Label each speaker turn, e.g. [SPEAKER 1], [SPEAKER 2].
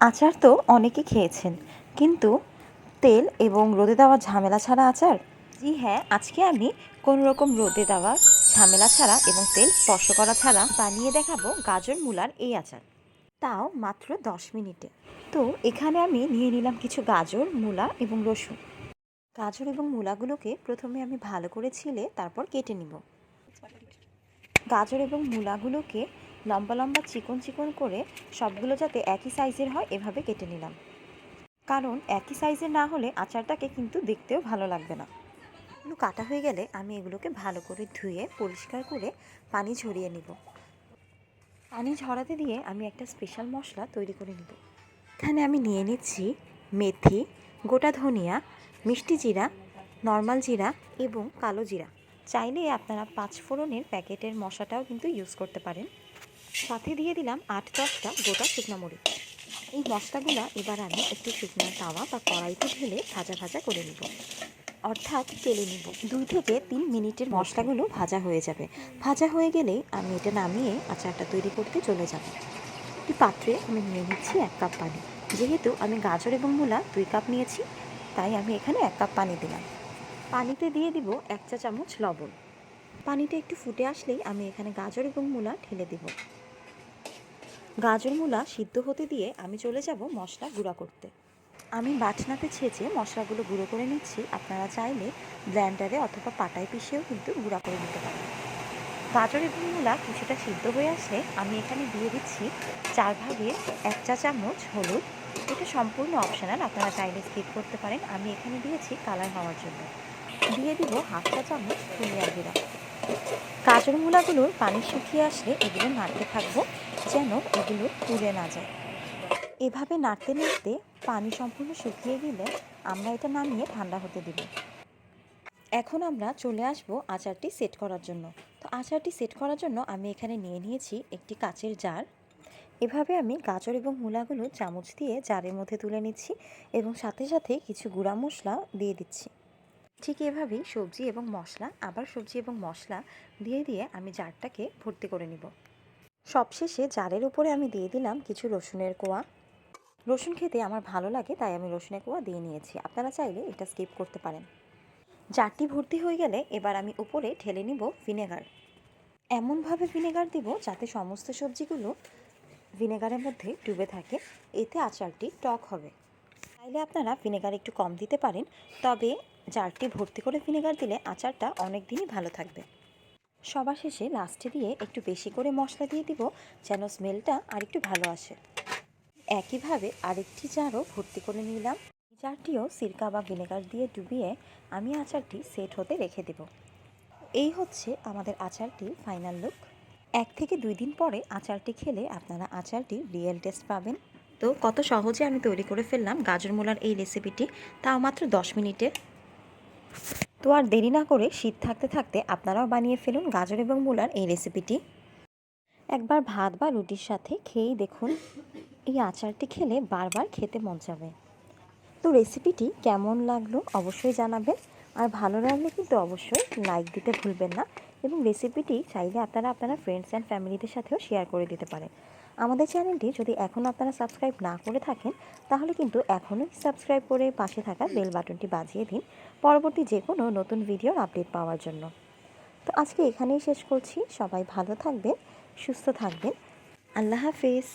[SPEAKER 1] আচার তো অনেকে খেয়েছেন। কিন্তু তেল এবং রোদে দেওয়া ঝামেলা ছাড়া আচার? জি হ্যাঁ আজকে আমি কোনো রকম রোদে দেওয়া ঝামেলা ছাড়া এবং তেল স্পর্শ করা ছাড়া বানিয়ে দেখাবো গাজর মূলার এই আচার। তাও মাত্র দশ মিনিটে। তো এখানে আমি নিয়ে নিলাম কিছু গাজর, মূলা এবং রসুন। গাজর এবং মূলাগুলোকে প্রথমে আমি ভালো করে ছিলে তারপর কেটে নিব। গাজর এবং মূলাগুলোকে লম্বা লম্বা চিকন চিকন করে সবগুলো যাতে একই সাইজের হয়, এভাবে কেটে নিলাম। কারণ একই সাইজের না হলে আচারটাকে কিন্তু দেখতেও ভালো লাগবে না। এগুলো কাটা হয়ে গেলে আমি এগুলোকে ভালো করে ধুয়ে, পরিষ্কার করে পানি ঝরিয়ে নিব। পানি ঝরাতে দিয়ে আমি একটা স্পেশাল মশলা তৈরি করে নিব। এখানে আমি নিয়ে নিচ্ছি মেথি, গোটা ধনিয়া, মিষ্টি জিরা, নর্মাল জিরা এবং কালো জিরা। চাইলে আপনারা পাঁচ ফোড়নের প্যাকেটের মশলাটাও কিন্তু ইউজ করতে পারেন। সাথে দিয়ে দিলাম আট দশটা গোটা শুকনো মরিচ। এই মশলাগুলো এবার আমি একটু শুকনো তাওয়া বা কড়াইতে ঢেলে ভাজা ভাজা করে নিব। অর্থাৎ তেলে নিব। দুই থেকে তিন মিনিটের মশলাগুলো ভাজা হয়ে যাবে। ভাজা হয়ে গেলেই আমি এটা নামিয়ে আচারটা তৈরি করতে চলে যাব। একটি পাত্রে আমি নিয়ে নিচ্ছি এক কাপ পানি। যেহেতু আমি গাজর এবং মূলা দুই কাপ নিয়েছি, তাই আমি এখানে এক কাপ পানি দিলাম। পানিতে দিয়ে দিব এক চা চামচ লবণ। পানিটা একটু ফুটে আসলেই আমি এখানে গাজর এবং মূলা ঢেলে দিব। গাজর মূলা সিদ্ধ হতে দিয়ে আমি চলে যাব মশলা গুঁড়া করতে। আমি বাটনাতে ছেঁচে মশলাগুলো গুঁড়ো করে নিচ্ছি। আপনারা চাইলে ব্ল্যান্ডারে অথবা পাটায় পিষেও কিন্তু গুঁড়া করে নিতে পারেন। গাজর এবং মূলা কিছুটা সিদ্ধ হয়ে আসলে আমি এখানে দিয়ে দিচ্ছি চার ভাগের এক চা চামচ হলুদ। এটা সম্পূর্ণ অপশনাল, আপনারা চাইলে স্কিপ করতে পারেন। আমি এখানে দিয়েছি কালার হওয়ার জন্য। দিয়ে দিব হাফ চা চামচ ধনিয়ার গুঁড়া। গাজর মূলাগুলোর পানি শুকিয়ে আসলে এগুলো নাড়তে থাকব, যেন এগুলো পুড়ে না যায়। এভাবে নাড়তে নাড়তে পানি সম্পূর্ণ শুকিয়ে গেলে আমরা এটা নামিয়ে ঠান্ডা হতে দিব। এখন আমরা চলে আসব আচারটি সেট করার জন্য। তো আচারটি সেট করার জন্য আমি এখানে নিয়ে নিয়েছি একটি কাচের জার। এভাবে আমি গাজর এবং মূলাগুলো চামচ দিয়ে জারের মধ্যে তুলে নিচ্ছি এবং সাথে সাথে কিছু গুঁড়া মশলা দিয়ে দিচ্ছি। ঠিক এভাবেই সবজি এবং মশলা, আবার সবজি এবং মশলা দিয়ে দিয়ে আমি জারটাকে ভর্তি করে নিব। সবশেষে জারের উপরে আমি দিয়ে দিলাম কিছু রসুনের কোয়া। রসুন খেতে আমার ভালো লাগে, তাই আমি রসুনের কোয়া দিয়ে নিয়েছি। আপনারা চাইলে এটা স্কিপ করতে পারেন। জারটি ভর্তি হয়ে গেলে এবার আমি উপরে ঢেলে নিব ভিনেগার। এমনভাবে ভিনেগার দিব যাতে সমস্ত সবজিগুলো ভিনেগারের মধ্যে ডুবে থাকে। এতে আচারটি টক হবে। চাইলে আপনারা ভিনেগার একটু কম দিতে পারেন, তবে জারটি ভর্তি করে ভিনেগার দিলে আচারটা অনেক দিনই ভালো থাকবে। সবার শেষে লাস্টে দিয়ে একটু বেশি করে মশলা দিয়ে দিব যেন স্মেলটা আরেকটু ভালো আসে। একইভাবে আরেকটি জারও ভর্তি করে নিলাম। জারটিও সিরকা বা ভিনেগার দিয়ে ডুবিয়ে আমি আচারটি সেট হতে রেখে দেব। এই হচ্ছে আমাদের আচারটির ফাইনাল লুক। এক থেকে দুই দিন পরে আচারটি খেলে আপনারা আচারটি রিয়েল টেস্ট পাবেন। তো কত সহজে আমি তৈরি করে ফেললাম গাজর মোলার এই রেসিপিটি, তাও মাত্র দশ মিনিটে। তো আর দেরি না করে শীত থাকতে থাকতে আপনারাও বানিয়ে ফেলুন গাজর এবং মূলার এই রেসিপিটি একবার ভাত বা রুটির সাথে খেয়েই দেখুন এই আচারটি খেলে বারবার খেতে মন যাবে তো রেসিপিটি কেমন লাগল অবশ্যই জানাবেন। আর ভালো লাগলে কিন্তু অবশ্যই লাইক দিতে ভুলবেন না এবং রেসিপিটি চাইলে আপনারা আপনারা ফ্রেন্ডস অ্যান্ড ফ্যামিলিদের সাথেও শেয়ার করে দিতে পারেন। আমাদের চ্যানেলটি যদি এখন আপনারা সাবস্ক্রাইব না করে থাকেন, তাহলে কিন্তু এখনই সাবস্ক্রাইব করে পাশে থাকা বেল বাটনটি বাজিয়ে দিন পরবর্তী যে কোনো নতুন ভিডিওর আপডেট পাওয়ার জন্য। তো আজকে এখানেই শেষ করছি। সবাই ভালো থাকবেন, সুস্থ থাকবেন। আল্লাহ হাফেজ।